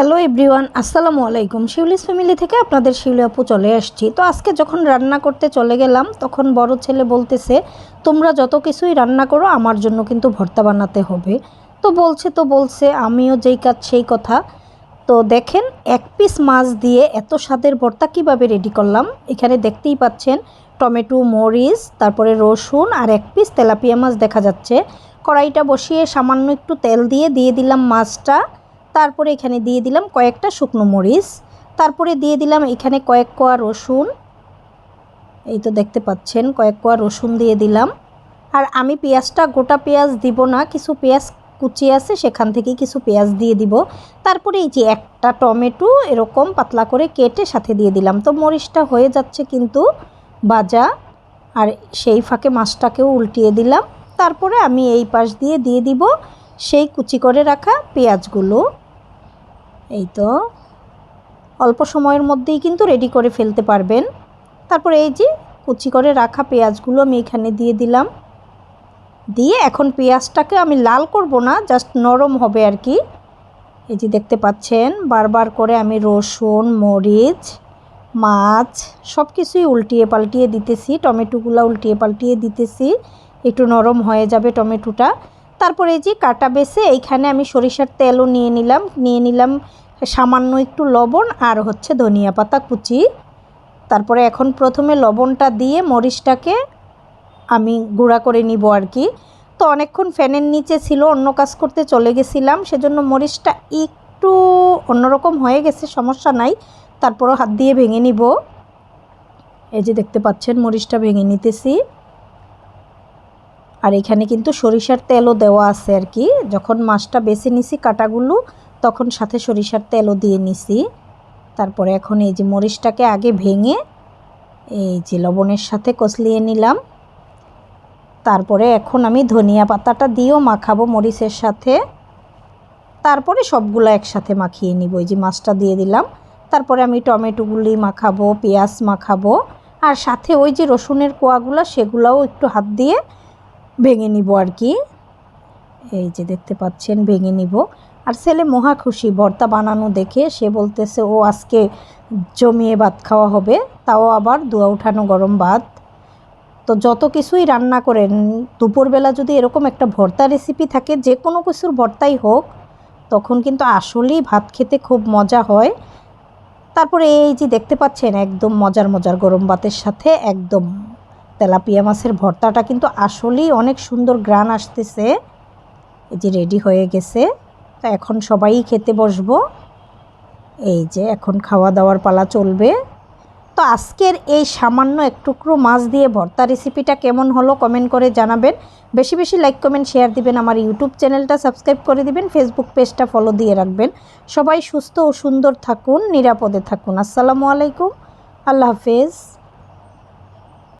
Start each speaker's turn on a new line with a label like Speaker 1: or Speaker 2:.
Speaker 1: Hello everyone, আসসালামু আলাইকুম। Shiuli's family থেকে আপনাদের শিউলি আপু চলে আসছি। তো আজকে যখন রান্না করতে চলে গেলাম, তখন বড় ছেলে বলতেছে, তোমরা যত কিছুই রান্না করো, আমার জন্য কিন্তু ভর্তা বানাতে হবে। তো বলছে তো বলছে, আমিও যেই কাজ, সেই কথা। তো দেখেন, এক পিস মাছ দিয়ে এত স্বাদের ভর্তা কীভাবে রেডি করলাম? এখানে দেখতেই পাচ্ছেন, টমেটো, মরিচ, তারপরে রসুন আর এক পিস তেলাপিয়া মাছ দেখা যাচ্ছে। কড়াইটা বসিয়ে সামান্য একটু তেল দিয়ে দিয়ে দিলাম মাছটা। তারপরে এখানে দিয়ে দিলাম কয়েকটা শুকনো মরিচ, তারপরে দিয়ে দিলাম এখানে কয়েক কোয়া রসুন, এই তো দেখতে পাচ্ছেন কয়েক কোয়া রসুন দিয়ে দিলাম। আর আমি পেঁয়াজটা, গোটা পেঁয়াজ দিব না, কিছু পেঁয়াজ কুচি আছে সেখান থেকে কিছু পেঁয়াজ দিয়ে দিব। তারপরে এই যে একটা টমেটো এরকম পাতলা করে কেটে সাথে দিয়ে দিলাম। তো মরিচটা হয়ে যাচ্ছে কিন্তু ভাজা, আর সেই ফাঁকে মাছটাকেও উল্টিয়ে দিলাম। তারপরে আমি এই পাশ দিয়ে দিয়ে দিব সেই কুচি করে রাখা পেঁয়াজগুলো, এই তো, অল্প সময়ের মধ্যেই কিন্তু রেডি করে ফেলতে পারবেন। তারপরে এই যে কুচি করে রাখা পেঁয়াজগুলো আমি এখানে দিয়ে দিলাম। দিয়ে এখন পেঁয়াজটাকে আমি লাল করব না জাস্ট নরম হবে আর কি। এই যে দেখতে পাচ্ছেন, বারবার করে আমি রসুন, মরিচ, মাছ সব কিছুই উল্টিয়ে পাল্টিয়ে দিতেছি, টমেটোগুলো উল্টিয়ে পাল্টিয়ে দিতেছি, একটু নরম হয়ে যাবে টমেটোটা। তারপরে এই যে কাটা বেছে এইখানে আমি সরিষার তেলও নিয়ে নিলাম নিয়ে নিলাম সামান্য একটু লবণ আর হচ্ছে ধনিয়া পাতা কুচি। তারপরে এখন প্রথমে লবণটা দিয়ে মরিচটাকে আমি গুঁড়া করে নিব আর কি। তো অনেকক্ষণ ফ্যানের নিচে ছিল, অন্য কাজ করতে চলে গেছিলাম, সেজন্য মরিচটা একটু অন্যরকম হয়ে গেছে, সমস্যা নাই। তারপরও হাত দিয়ে ভেঙে নিব। এই যে দেখতে পাচ্ছেন, মরিচটা ভেঙে নিতেছি। আর এখানে কিন্তু সরিষার তেলও দেওয়া আছে আর কি। যখন মাছটা বেছে নিছি কাটাগুলো, তখন সাথে সরিষার তেলও দিয়ে নিছি। তারপরে এখন এই যে মরিচটাকে আগে ভেঙে এই যে লবণের সাথে কষলিয়ে নিলাম। তারপরে এখন আমি ধনিয়া পাতাটা দিয়েও মাখাবো মরিচের সাথে। তারপরে সবগুলো একসাথে মাখিয়ে নিব, এই যে মাছটা দিয়ে দিলাম। তারপরে আমি টমেটোগুলি মাখাবো, পেঁয়াজ মাখাবো। আর সাথে ওই যে রসুনের কোয়াগুলো, সেগুলোও একটু হাত দিয়ে ভেঙে নিব আর কি। এই যে দেখতে পাচ্ছেন, ভেঙে নিব। আর ছেলে মহা খুশি, ভর্তা বানানো দেখে সে বলতেছে, ও আজকে জমিয়ে ভাত খাওয়া হবে, তাও আবার দুয়া উঠানো গরম ভাত। তো যত কিছুই রান্না করেন, দুপুরবেলা যদি এরকম একটা ভর্তা রেসিপি থাকে, যে কোনো কিছুর ভর্তাই হোক, তখন কিন্তু আসলেই ভাত খেতে খুব মজা হয়। তারপরে এই যে দেখতে পাচ্ছেন, একদম মজার মজার গরম ভাতের সাথে একদম তেলাপিয়া মাছের ভর্তাটা কিন্তু আসলেই অনেক সুন্দর গ্রান আসতেছে। এই যে রেডি হয়ে গেছে। তা এখন সবাই খেতে বসবো। এই যে এখন খাওয়া দাওয়ার পালা চলবে। তো আজকের এই সামান্য এক টুকরো মাছ দিয়ে ভর্তা রেসিপিটা কেমন হলো কমেন্ট করে জানাবেন। বেশি বেশি লাইক কমেন্ট শেয়ার দিবেন। আমার ইউটিউব চ্যানেলটা সাবস্ক্রাইব করে দিবেন। ফেসবুক পেজটা ফলো দিয়ে রাখবেন। সবাই সুস্থ ও সুন্দর থাকুন, নিরাপদে থাকুন। আসসালামু আলাইকুম। আল্লাহ হাফেজ।